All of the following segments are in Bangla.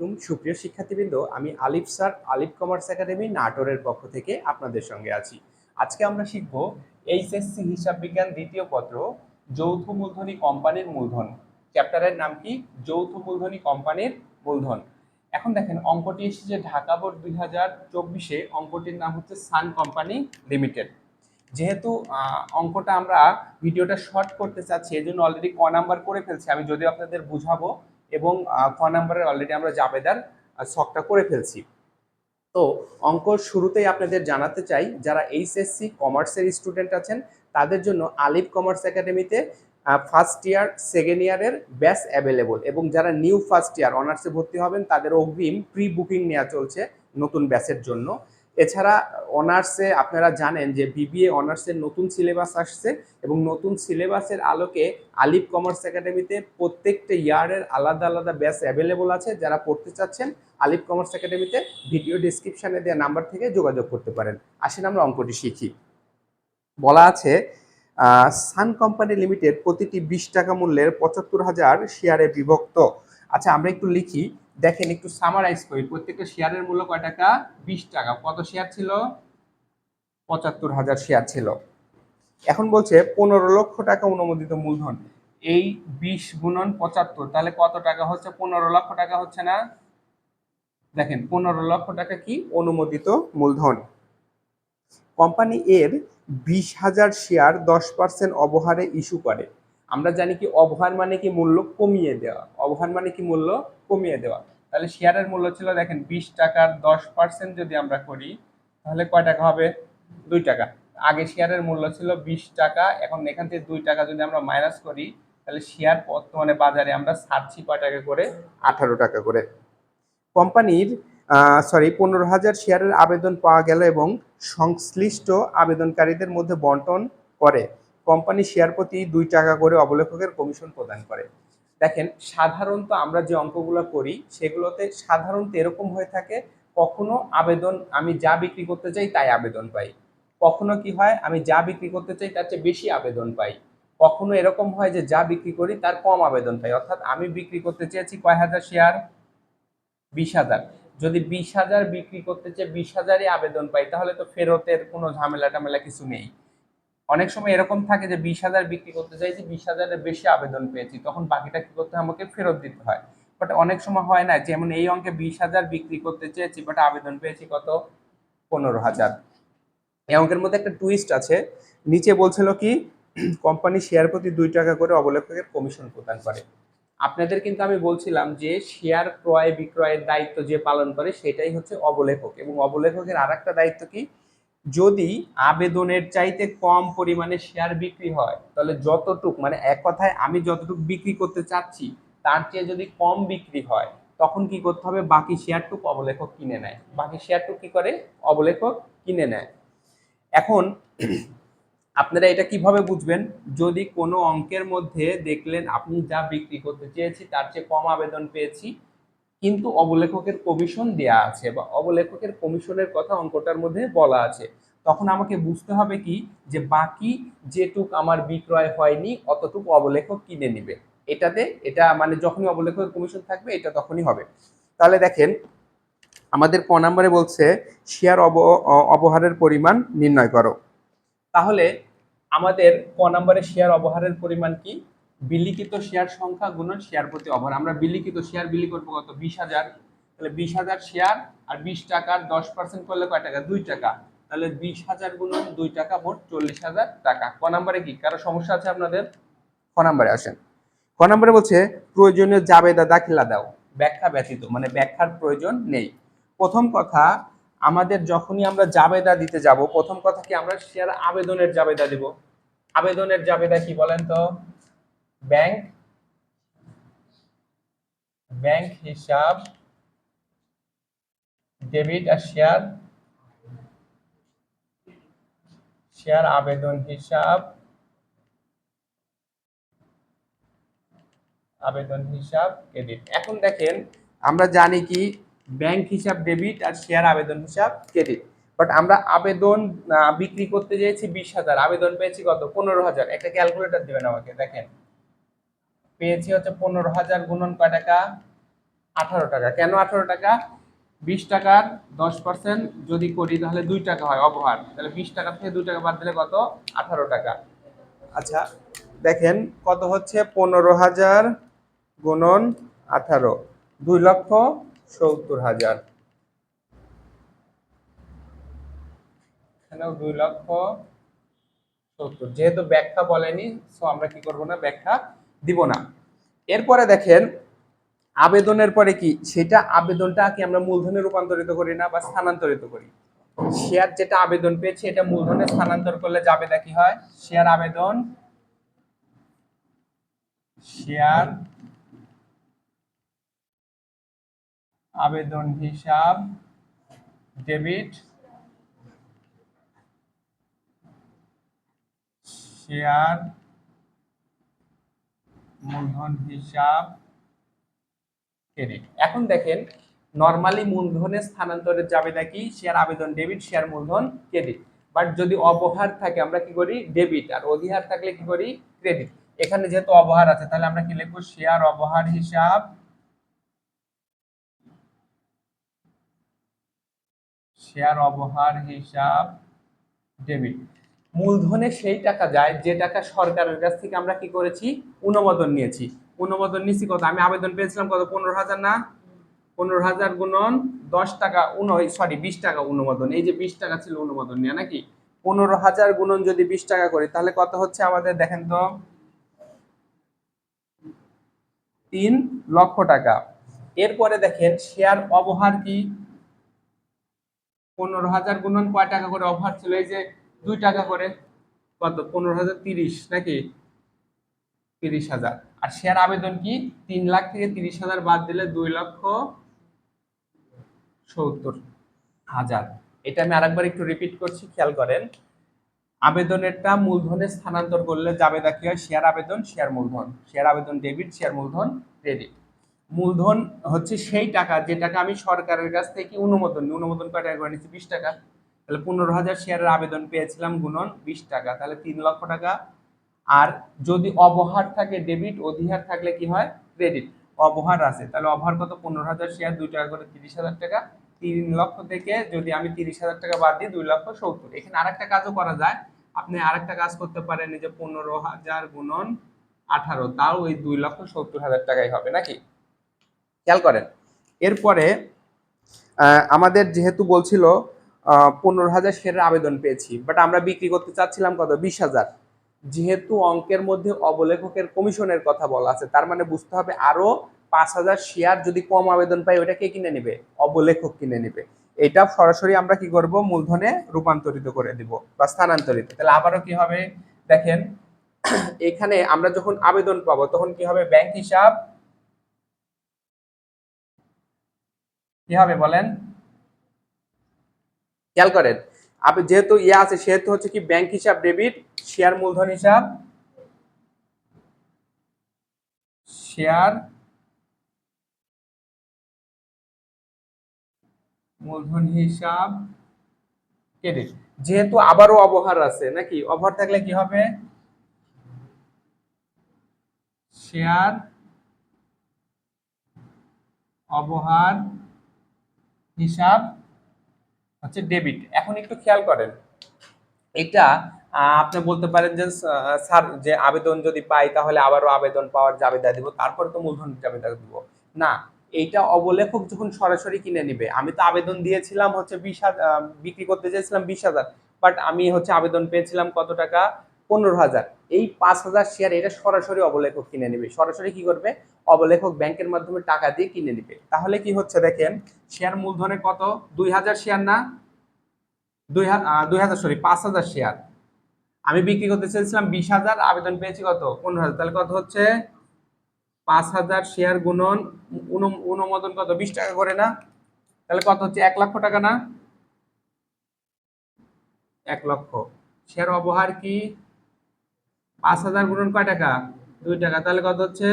আলাইকুম। সুপ্রিয় শিক্ষার্থীবৃন্দ, আমি আলিফ স্যার, আলিফ কমার্স একাডেমি, নাটোরের পক্ষ থেকে আপনাদের সঙ্গে আছি। আজকে আমরা শিখব এইচএসসি হিসাব বিজ্ঞান দ্বিতীয় পত্র, যৌথ মূলধনী কোম্পানির মূলধন। চ্যাপ্টারের নাম কি? যৌথ মূলধনী কোম্পানির মূলধন। এখন দেখেন, অঙ্কটি এসেছে ঢাকা বোর্ড দুই হাজার চব্বিশে। অঙ্কটির নাম হচ্ছে সান কোম্পানি লিমিটেড। যেহেতু অঙ্কটা আমরা ভিডিওটা শর্ট করতে চাচ্ছি এই জন্য অলরেডি ক নাম্বার করে ফেলছি। আমি যদিও আপনাদের বুঝাবো এবং ক নাম্বারের অলরেডি আমরা জাবেদার ছকটা করে ফেলছি। তো অঙ্ক শুরুতেই আপনাদের জানাতে চাই, যারা এইচএসসি কমার্সের স্টুডেন্ট আছেন, তাদের জন্য আলিফ কমার্স একাডেমিতে ফার্স্ট ইয়ার সেকেন্ড ইয়ারের ব্যাচ অ্যাভেলেবল এবং যারা নিউ ফার্স্ট ইয়ার অনার্সে ভর্তি হবেন, তাদের অগ্রিম প্রি বুকিং নেওয়া চলছে নতুন ব্যাচের জন্য। এছাড়া অনার্সে আপনারা জানেন যে বিবিএ অনার্সের নতুন সিলেবাস আসছে এবং নতুন সিলেবাসের আলোকে আলিফ কমার্স একাডেমিতে প্রত্যেকটা ইয়ারের আলাদা আলাদা ব্যাচ অ্যাভেলেবল আছে। যারা পড়তে চাচ্ছেন আলিফ কমার্স একাডেমিতে ভিডিও ডিসক্রিপশনে দেওয়া নাম্বার থেকে যোগাযোগ করতে পারেন। আসেন আমরা অঙ্কটি শিখি। বলা আছে সান কোম্পানি লিমিটেড প্রতিটি বিশ টাকা মূল্যের পঁচাত্তর হাজার শেয়ারে বিভক্ত। আচ্ছা আমরা একটু লিখি। দেখেন একটু সামারাইজ করি। প্রত্যেকটা শেয়ারের মূল্য কয় টাকা? বিশ টাকা। কত শেয়ার ছিল? পঁচাত্তর হাজার শেয়ার ছিল। এখন বলছে পনেরো লক্ষ টাকা অনুমোদিত মূলধন। এই বিশ গুণন পঁচাত্তর, তাহলে কত টাকা হচ্ছে? পনেরো লক্ষ টাকা হচ্ছে না? দেখেন, পনেরো লক্ষ টাকা কি? অনুমোদিত মূলধন। কোম্পানি এর বিশ হাজার শেয়ার দশ পার্সেন্ট অবহারে ইস্যু করে। আমরা জানি কি অবহার মানে কি মূল্য কমিয়ে দেওয়া। অবহার মানে কি মূল্য কমিয়ে দেওয়া। তাহলে শেয়ারের মূল্য ছিল দেখেন বিশ টাকার দশ পার্সেন্ট যদি আমরা করি, তাহলে কয় টাকা হবে? দুই টাকা। আগে শেয়ারের মূল্য ছিল বিশ টাকা, এখন এখান থেকে দুই টাকা যদি আমরা মাইনাস করি, তাহলে শেয়ার বর্তমানে বাজারে আমরা ছাড়ছি কয় টাকা করে? আঠারো টাকা করে। কোম্পানির সরি পনেরো হাজার শেয়ারের আবেদন পাওয়া গেল এবং সংশ্লিষ্ট আবেদনকারীদের মধ্যে বন্টন করে। কোম্পানি শেয়ার প্রতি দুই টাকা করে অবলেখকের কমিশন প্রদান করে। দেখেন, সাধারণত আমরা যে অঙ্কগুলো করি, সেগুলোতে সাধারণত এরকম হয়ে থাকে, কখনো আবেদন আমি যা বিক্রি করতে চাই তাই আবেদন পাই। কখনো কি হয়, আমি যা বিক্রি করতে চাই তার চেয়ে বেশি আবেদন পাই। কখনো এরকম হয় যে যা বিক্রি করি তার কম আবেদন পাই। অর্থাৎ আমি বিক্রি করতে চেয়েছি কয় হাজার শেয়ার? বিশ হাজার। যদি বিশ হাজার বিক্রি করতে চেয়ে বিশ হাজারই আবেদন পাই, তাহলে তো ফেরতের কোনো ঝামেলা টামেলা কিছু নেই। অনেক সময় এরকম থাকে যে বিশ হাজার বিক্রি করতে চাইছি, বিশ হাজারের বেশি আবেদন পেয়েছি, তখন বাকিটা কি করতে হয়? আমাকে ফেরত দিতে হয়। বাট অনেক সময় হয় না, যেমন এই অঙ্কে বিশ হাজার বিক্রি করতে চেয়েছি বাট আবেদন পেয়েছি কত? পনেরো হাজার। এই অঙ্কের মধ্যে একটা টুইস্ট আছে, নিচে বলছিল কি কোম্পানি শেয়ার প্রতি দুই টাকা করে অবলেখকের কমিশন প্রদান করে। আপনাদের কিন্তু আমি বলছিলাম যে শেয়ার ক্রয় বিক্রয়ের দায়িত্ব যে পালন করে, সেটাই হচ্ছে অবলেখক। এবং অবলেখকের আর একটা দায়িত্ব কি? যদি আবেদনের চাইতে কম পরিমাণে শেয়ার বিক্রি হয়, তাহলে যতটুক মানে এক কথায় আমি যতটুক বিক্রি করতে চাচ্ছি, তার চেয়ে যদি কম বিক্রি হয়, তখন কি করতে হবে? বাকি শেয়ারটুক অবলেখক কিনে নেয়। বাকি শেয়ারটুক কি করে? অবলেখক কিনে নেয়। এখন আপনারা এটা কীভাবে বুঝবেন? যদি কোনো অঙ্কের মধ্যে দেখলেন, আপনি যা বিক্রি করতে চেয়েছি, তার চেয়ে কম আবেদন পেয়েছি কিন্তু অবলেখকের কমিশন দেয়া আছে বা অবলেখকের কমিশনের কথা অঙ্কটার মধ্যে বলা আছে। তখন আমাকে বুঝতে হবে কি? যে বাকি যেটুক আমার বিক্রয় হয়নি, অতটুকু অবলেখক কিনে নিবে। এটাতে, এটা মানে যখনই অবলেখকের কমিশন থাকবে, এটা তখনই হবে। তাহলে দেখেন, আমাদের ক নম্বরে বলছে, শেয়ার অব অবহারের পরিমাণ নির্ণয় করো। তাহলে আমাদের ক নম্বরে শেয়ার অবহারের পরিমাণ কি? বিলিখিত শেয়ার সংখ্যা গুণন শেয়ার প্রতি অভার। আমরা বিলিখিত শেয়ার বিলি করব কত? বিশ হাজার। তাহলে বিশ হাজার শেয়ার আর বিশ টাকার দশ পার্সেন্ট করলে কয় টাকা? দুই টাকা। তাহলে বিশ হাজার গুণন দুই টাকা মোট চল্লিশ হাজার টাকা। ক নাম্বারে কি? কারও সমস্যা আছে আপনাদের? ক নাম্বারে আসেন। ক নাম্বারে বলছে, প্রয়োজনীয় জাবেদা দাখিলা দাও। ব্যাখ্যা ব্যতীত মানে ব্যাখ্যার প্রয়োজন নেই। প্রথম কথা, আমাদের যখনই আমরা জাবেদা দিতে যাব, প্রথম কথা কি আমরা শেয়ার আবেদনের জাবেদা দেব? আবেদনের জাবেদা কি বলেন তো? ব্যাংক ব্যাংক হিসাব, ডেবিট আর শেয়ার শেয়ার আবেদন হিসাব আবেদন হিসাব, ক্রেডিট। এখন দেখেন, আমরা জানি কি, ব্যাংক হিসাব, ডেবিট আর শেয়ার আবেদন হিসাব, ক্রেডিট। বাট আমরা আবেদন বিক্রি করতে চেয়েছি বিশ হাজার। আবেদন পেয়েছি কত? পনেরো হাজার। একটা ক্যালকুলেটর দেবেন আমাকে, দেখেন। পেয়েছি হচ্ছে পনেরো হাজার গুণন কয় টাকা? আঠারো টাকা। কেন আঠারো টাকা? বিশ টাকার দশ পার্সেন্ট যদি করি তাহলে দুই টাকা হয় অবহার তাহলে বিশ টাকা থেকে দুই টাকা বাদ দিলে কত? আঠারো টাকা। আচ্ছা দেখেন কত হচ্ছে? পনেরো হাজার গুণন আঠারো। দুই লক্ষ সত্তর হাজার। এখানেও দুই লক্ষ সত্তর। যেহেতু ব্যাখ্যা বলেনি সো আমরা কি করব না? ব্যাখ্যা দিব না। এরপরে দেখেন, আবেদনের পরে কি? সেটা আবেদনটা কি আমরা মূলধনে রূপান্তরিত করি না বা স্থানান্তরিত করি? শেয়ার যেটা আবেদন পেয়েছে, এটা মূলধনে স্থানান্তর করলে যাবে না কি হয়? শেয়ার আবেদন শেয়ার আবেদন হিসাব ডেবিট শেয়ার মূলধন হিসাব ক্রেডিট এখন দেখেন নরমালি মূলধনে স্থানান্তরের যাবে নাকি শেয়ার আবেদন ডেবিট শেয়ার মূলধন ক্রেডিট বাট যদি অবহার থাকে, আমরা কি করি? ডেবিট আর অধিহার থাকলে কি করি? ক্রেডিট এখানে যেহেতু অবহার আছে, তাহলে আমরা কি লিখব? শেয়ার অবহার হিসাব শেয়ার অবহার হিসাব ডেবিট মূলধনে সেই টাকা যায়, যে টাকা সরকারের কাছ থেকে আমরা কি করেছি? অনুমোদন নিয়েছি। অনুমোদন নিয়েছি কত? আমি আবেদন পেয়েছিলাম কত? পনেরো হাজার না? পনেরো হাজার গুণন দশ টাকা উন সরি বিশ টাকা অনুমোদন। এই যে বিশ টাকা ছিল অনুমোদন নিয়ে নাকি? পনেরো হাজার গুণন যদি বিশ টাকা করি, তাহলে কত হচ্ছে আমাদের? দেখেন তো। তিন লক্ষ টাকা। এরপরে দেখেন শেয়ার অবহার কি? পনেরো হাজার গুণন কয় টাকা করে অফার ছিল? এই যে দুই টাকা করে, কত? পনেরো হাজার তিরিশ নাকি? তিরিশ হাজার। আর শেয়ার আবেদন কি? তিন লাখ থেকে তিরিশ হাজার বাদ দিলে দুই লক্ষ সত্তর হাজার। এটা আমি আরেকবার একটু রিপিট করছি, খেয়াল করেন। আবেদনেরটা মূলধনে স্থানান্তর করলে যাবে কি হয়? শেয়ার আবেদন, শেয়ার মূলধন। শেয়ার আবেদন ডেবিট শেয়ার মূলধন ক্রেডিট মূলধন হচ্ছে সেই টাকা যে টাকা আমি সরকারের কাছ থেকে অনুমোদন। অনুমোদন কয় টাকা করে নিচ্ছি বিশ টাকা। তাহলে পনেরো হাজার শেয়ারের আবেদন পেয়েছিলাম গুণন বিশ টাকা, তাহলে তিন লক্ষ টাকা। আর যদি অবহার থাকে ডেবিট অধিহার থাকলে কি হয়? ক্রেডিট অবহার আছে, তাহলে অবহার কত? পনেরো হাজার শেয়ার, দুই টাকা করে তিরিশ হাজার টাকা। তিন লক্ষ থেকে যদি আমি তিরিশ হাজার টাকা বাদ দিই, দুই লক্ষ সত্তর। এখানে আরেকটা কাজও করা যায়। আপনি আরেকটা কাজ করতে পারেন যে পনেরো হাজার গুণন আঠারো, তাও ওই দুই লক্ষ সত্তর হাজার টাকাই হবে, নাকি? খেয়াল করেন। এরপরে আমাদের যেহেতু বলছিল পনেরো হাজার শেয়ারের আবেদন পেয়েছি। বাট আমরা বিক্রি করতে চাচ্ছিলাম কত? বিশ হাজার। যেহেতু অঙ্কের মধ্যে অবলেখকের কমিশনের কথা বলা আছে, তার মানে বুঝতে হবে আরও পাঁচ হাজার শেয়ার যদি কম আবেদন পাই ওটা কে কিনে নেবে? অবলেখক কিনে নেবে। এটা সরাসরি আমরা কি করব? মূলধনে রূপান্তরিত করে দিব বা স্থানান্তরিত। তাহলে আবারও কি হবে? দেখেন, এখানে আমরা যখন আবেদন পাবো, তখন কি হবে? ব্যাংক হিসাব কি হবে বলেন? খেয়াল করেন, আপনি যেহেতু ইয়ে আছে, সেহেতু হচ্ছে কি ব্যাংক হিসাব ডেবিট শেয়ার মূলধন হিসাব শেয়ার মূলধন হিসাব ক্রেডিট যেহেতু আবারও অবহার আছে, নাকি? অবহার থাকলে কি হবে? শেয়ার অবহার হিসাব হচ্ছে ডেবিট এখন একটু খেয়াল করেন, এটা আপনি বলতে পারেন যে স্যার যে আবেদন যদি পাই তাহলে আবারও আবেদন পাওয়ার জাবেদা দিব, তারপর তো মূলধন জাবেদা দিব। না, এইটা অবলেখক যখন সরাসরি কিনে নিবে, আমি তো আবেদন দিয়েছিলাম হচ্ছে বিশ হাজার বিক্রি করতে চেয়েছিলাম বিশ হাজার বাট আমি হচ্ছে আবেদন পেয়েছিলাম কত টাকা? পনেরো হাজার। এই পাঁচ হাজার শেয়ার এটা সরাসরি অবলেখক কিনে নিবে। সরাসরি কি করবে? অবলেখক ব্যাংকের মাধ্যমে টাকা দিয়ে কিনে নিবে। তাহলে কি হচ্ছে দেখেন শেয়ার মূলধনে কত? দুই হাজার শেয়ার না? দুই দুই হাজার সরি পাঁচ হাজার শেয়ার আমি বিক্রি করতে চেয়েছিলাম বিশ হাজার, আবেদন পেয়েছি কত? পনেরো হাজার। তাহলে কত হচ্ছে? পাঁচ হাজার শেয়ার গুণন অনুমোদন কত? বিশ টাকা করে না? তাহলে কত হচ্ছে? এক লক্ষ টাকা না? এক লক্ষ। শেয়ার অবহার কি? পাঁচ হাজার গুণন কয় টাকা? দুই টাকা। তাহলে কত হচ্ছে?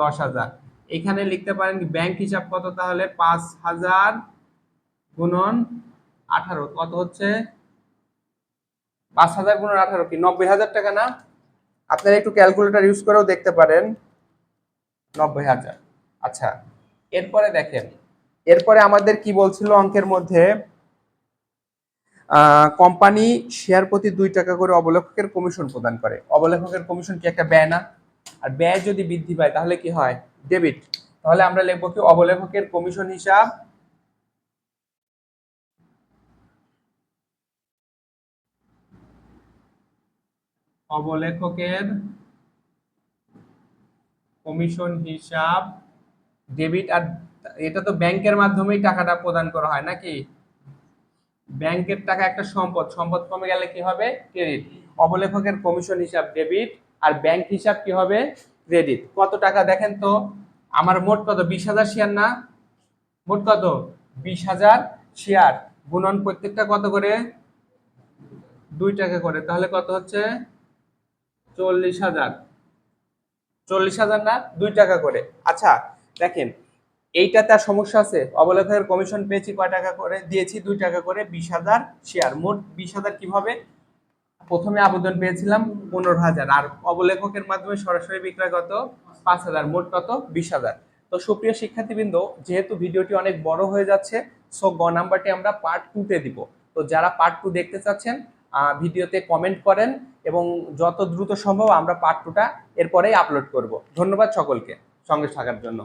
দশ হাজার। এখানে লিখতে পারেন ব্যাংক হিসাব কত তাহলে? পাঁচ হাজার গুণন আঠারো। কত হচ্ছে? পাঁচ হাজার গুণন আঠারো কি? নব্বই হাজার টাকা না? আপনারা একটু ক্যালকুলেটর ইউজ করেও দেখতে পারেন। নব্বই হাজার। আচ্ছা এরপরে দেখেন। এরপরে আমাদের কি বলছিল অঙ্কের মধ্যে? কোম্পানি শেয়ার প্রতি দুই টাকা করে অবলেখকের কমিশন প্রদান করে। অবলেখকের কমিশন কি একটা ব্যয় না? আর ব্যয় যদি বৃদ্ধি পায়, তাহলে কি হয়? ডেবিট তাহলে আমরা লিখব কি অবলেখকের কমিশন হিসাব অবলেখকের কমিশন হিসাব ডেবিট আর এটা তো ব্যাংকের মাধ্যমেই টাকাটা প্রদান করা হয়, নাকি? ব্যাংকের টাকা একটা সম্পদ সম্পদ কমে গেলে কি হবে? ক্রেডিট অবলেখকের কমিশন হিসাব ডেবিট আর ব্যাংক হিসাব কি হবে? ক্রেডিট কত টাকা দেখেন তো? আমার মোট কত? বিশ হাজার শেয়ার না? মোট কত? বিশ হাজার শেয়ার। গুণন প্রত্যেকটা কত করে? দুই টাকা করে। তাহলে কত হচ্ছে? চল্লিশ হাজার। চল্লিশ হাজার না? দুই টাকা করে। আচ্ছা দেখেন এইটা তার সমস্যা আছে? অবলেখকের কমিশন পেয়েছি কয় টাকা করে? দিয়েছি দুই টাকা করে, বিশ হাজার শেয়ার মোট বিশ হাজার কীভাবে? প্রথমে আবেদন পেয়েছিলাম পনেরো হাজার, আর অবলেখকের মাধ্যমে সরাসরি বিক্রয় কত? পাঁচ হাজার, মোট কত? বিশ হাজার। তো সুপ্রিয় শিক্ষার্থীবৃন্দ, যেহেতু ভিডিওটি অনেক বড় হয়ে যাচ্ছে সো গ নাম্বারটি আমরা পার্ট টুতে দিব। তো যারা পার্ট টু দেখতে চাচ্ছেন ভিডিওতে কমেন্ট করেন এবং যত দ্রুত সম্ভব আমরা পার্ট টুটা এরপরেই আপলোড করব। ধন্যবাদ সকলকে সঙ্গে থাকার জন্য।